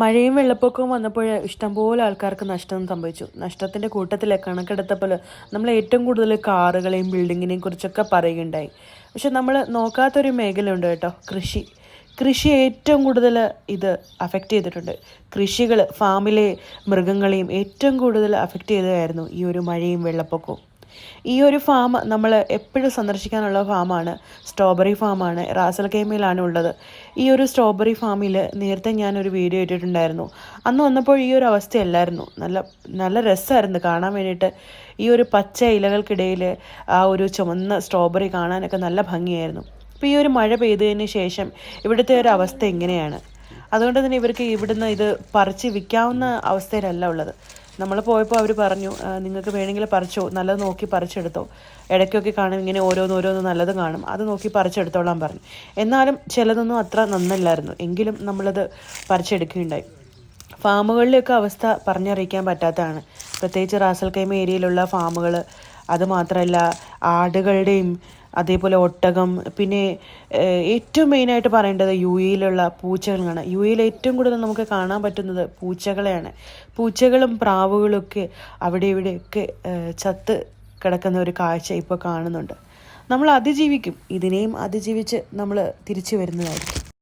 മഴയും വെള്ളപ്പൊക്കവും വന്നപ്പോൾ ഇഷ്ടംപോലെ ആൾക്കാർക്ക് നഷ്ടം സംഭവിച്ചു. നഷ്ടത്തിന്റെ കൂട്ടത്തിൽ കണക്കെടുത്തപ്പോൾ നമ്മൾ ഏറ്റവും കൂടുതൽ കാറുകളെയും ബിൽഡിങ്ങിനെയും കുറിച്ചൊക്കെ പറയുകയുണ്ടായി. പക്ഷെ നമ്മൾ നോക്കാത്തൊരു മേഖലയുണ്ട് കേട്ടോ കൃഷി. കൃഷി ഏറ്റവും കൂടുതൽ ഇത് അഫക്റ്റ് ചെയ്തിട്ടുണ്ട്. കൃഷികൾ ഫാമിലെ മൃഗങ്ങളെയും ഏറ്റവും കൂടുതൽ അഫക്റ്റ് ചെയ്തതായിരുന്നു ഈ ഒരു മഴയും വെള്ളപ്പൊക്കവും. ഈ ഒരു ഫാം നമ്മൾ എപ്പോഴും സന്ദർശിക്കാനുള്ള ഫാമാണ് സ്ട്രോബെറി ഫാമാണ് റാസൽ കേമയിലാണ് ഉള്ളത്. ഈ ഒരു സ്ട്രോബെറി ഫാമിൽ നേരത്തെ ഞാനൊരു വീഡിയോ ഇട്ടിട്ടുണ്ടായിരുന്നു. അന്ന് വന്നപ്പോൾ ഈ ഒരു അവസ്ഥയല്ലായിരുന്നു. നല്ല നല്ല രസമായിരുന്നു കാണാൻ വേണ്ടിയിട്ട്. ഈ ഒരു പച്ച ഇലകൾക്കിടയിൽ ആ ഒരു ചുമന്ന സ്ട്രോബെറി കാണാനൊക്കെ നല്ല ഭംഗിയായിരുന്നു. അപ്പോൾ ഈ ഒരു മഴ പെയ്തതിന് ശേഷം ഇവിടുത്തെ ഒരു അവസ്ഥ എങ്ങനെയാണ് അതുകൊണ്ട് തന്നെ ഇവർക്ക് ഇവിടുന്ന് ഇത് പറിച്ച് വിൽക്കാവുന്ന അവസ്ഥയിലല്ല ഉള്ളത്. നമ്മൾ പോയപ്പോൾ അവർ പറഞ്ഞു നിങ്ങൾക്ക് വേണമെങ്കിൽ പറിച്ചോ നല്ലത് നോക്കി പറിച്ചെടുത്തോ. ഇടയ്ക്കൊക്കെ കാണും ഇങ്ങനെ ഓരോന്നോരോന്ന് ഓരോന്ന് നല്ലത് കാണും. അത് നോക്കി പറിച്ചെടുത്തോളാൻ പറഞ്ഞു. എന്നാലും ചിലതൊന്നും അത്ര നന്നല്ലായിരുന്നു. എങ്കിലും നമ്മളത് പറിച്ചെടുക്കുകയുണ്ടായി. ഫാമുകളിലെയൊക്കെ അവസ്ഥ പറഞ്ഞറിയിക്കാൻ പറ്റാത്തതാണ്. പ്രത്യേകിച്ച് റാസൽ കൈമ ഏരിയയിലുള്ള ഫാമുകൾ അതുമാത്രമല്ല ആടുകളുടെയും അതേപോലെ ഒട്ടകം. പിന്നെ ഏറ്റവും മെയിനായിട്ട് പറയേണ്ടത് യു എയിലുള്ള പൂച്ചകളാണ്. യു എയിൽ ഏറ്റവും കൂടുതൽ നമുക്ക് കാണാൻ പറ്റുന്നത് പൂച്ചകളെയാണ്. പൂച്ചകളും പ്രാവുകളൊക്കെ അവിടെ ഇവിടെയൊക്കെ ചത്ത് കിടക്കുന്ന ഒരു കാഴ്ച ഇപ്പോൾ കാണുന്നുണ്ട്. നമ്മൾ അതിജീവിക്കും. ഇതിനെയും അതിജീവിച്ച് നമ്മൾ തിരിച്ചു വരുന്നതായിരിക്കും.